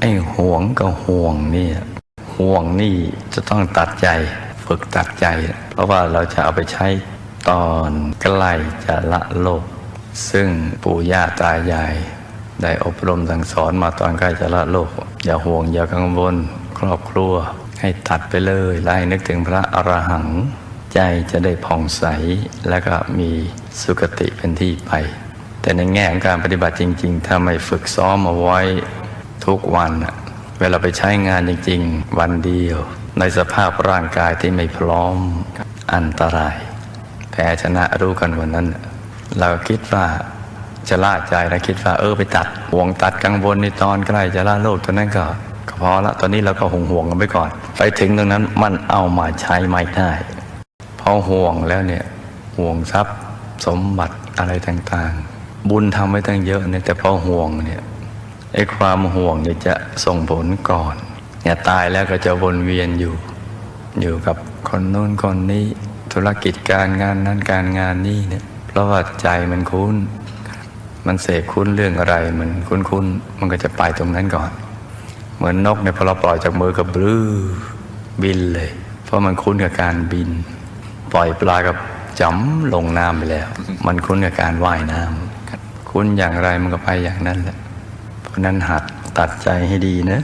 ไอ้ห่วงกับห่วงนี่ห่วงนี่จะต้องตัดใจฝึกตัดใจ เพราะว่าเราจะเอาไปใช้ตอนใกล้จะละโลก ซึ่งปู่ย่าตายาย ได้อบรมสั่งสอนมาตอนใกล้จะละโลก อย่าห่วงอย่ากังวลครอบครัว ให้ตัดไปเลยไล่นึกถึงพระอรหัง ใจจะได้ผ่องใสและก็มีสุคติเป็นที่ไป แต่ในแง่ของการปฏิบัติจริง ๆ ถ้าไม่ฝึกซ้อมเอาไว้ ทุกวัน เวลาไปใช้งานจริง ๆ วันเดียว ในสภาพร่างกายที่ไม่พร้อมอันตราย แพ้ชนะรู้กันวันนั้น เราคิดว่าจะล่าใจนะคิดว่าเออไปตัดห่วงตัดกังวลในตอนใกล้จะล่าโลกตอนนั้นก็ก็พอละตอนนี้เราก็ห่วงห่วงกันไปก่อน ไปถึงตรงนั้นมันเอามาใช้ไม่ได้พอห่วงแล้วเนี่ยห่วงทรัพย์สมบัติอะไรต่างๆ บุญทำไว้ตั้งเยอะเนี่ยแต่พอห่วงเนี่ย ไอ้ความห่วงเนี่ยจะส่งผลก่อนเนี่ยตายแล้วก็จะวนเวียนอยู่ อยู่กับคนโน้นคนนี้ ธุรกิจการงานนั้นการงานนี้เนี่ยเพราะว่าใจมันคุ้น มันเสกคุ้นเรื่องอะไร มันคุ้นๆมันก็จะไปตรงนั้นก่อน เหมือนนกเนี่ยพอเราปล่อยจากมือกับบลื้อบินเลย เพราะมันคุ้นกับการบิน ปล่อยปลากับจ๋ำลงน้ำไปแล้ว มันคุ้นกับการว่ายน้ำคุ้นอย่างไรมันก็ไปอย่างนั้นแหละ เพราะฉะนั้นหัดตัดใจให้ดีนะ